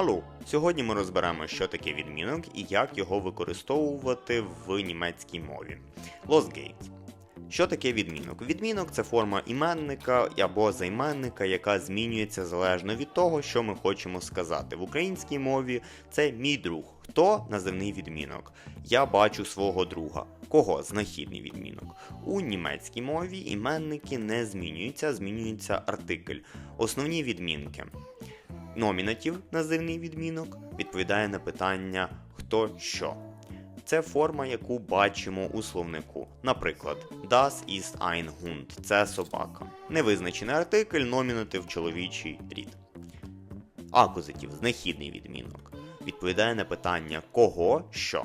Алло, сьогодні ми розберемо, що таке відмінок і як його використовувати в німецькій мові. Losgate. Що таке відмінок? Відмінок це форма іменника або займенника, яка змінюється залежно від того, що ми хочемо сказати. В українській мові це мій друг. Хто називний відмінок? Я бачу свого друга. Кого? Знахідний відмінок. У німецькій мові іменники не змінюються, змінюється артикль. Основні відмінки. Номінатив, називний відмінок, відповідає на питання хто що. Це форма, яку бачимо у словнику. Наприклад, Das ist ein Hund – це собака. Невизначений артикль, номінатив чоловічий рід. Акузатив знахідний відмінок. Відповідає на питання кого що.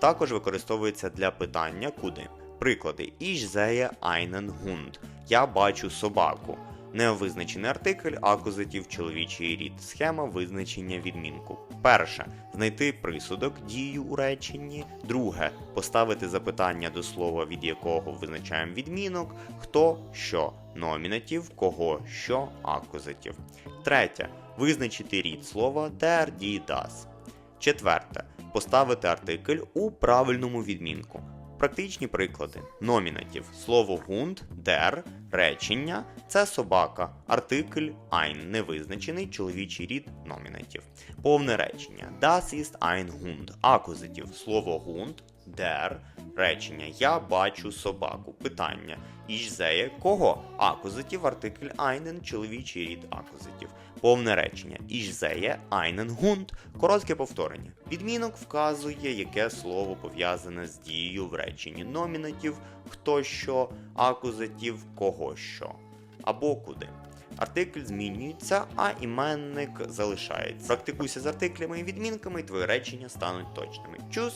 Також використовується для питання куди. Приклади Ich sehe einen Hund. Я бачу собаку. Невизначений артикль, акузатив чоловічий рід. Схема визначення відмінку. Перше знайти присудок дію у реченні. Друге поставити запитання до слова, від якого визначаємо відмінок. Хто що номінатив, кого що акузатив. Третє визначити рід слова der, die, das. Четверте поставити артикль у правильному відмінку. Практичні приклади. Номінатив. Слово гунд, der, речення це собака, артикль ein, невизначений чоловічий рід номінатів. Повне речення. Das ist ein Hund. Акузитів. Слово гунд, der, речення Я бачу собаку. Питання. Ich sehe кого? Акузатив, артикль einen, чоловічий рід акузатив. Повне речення. Ich sehe einen Hund. Коротке повторення. Відмінок вказує, яке слово пов'язане з дією в реченні номінатив, хто що, акузатив, кого що. Або куди. Артикль змінюється, а іменник залишається. Практикуйся з артиклями і відмінками, і твої речення стануть точними. Чус!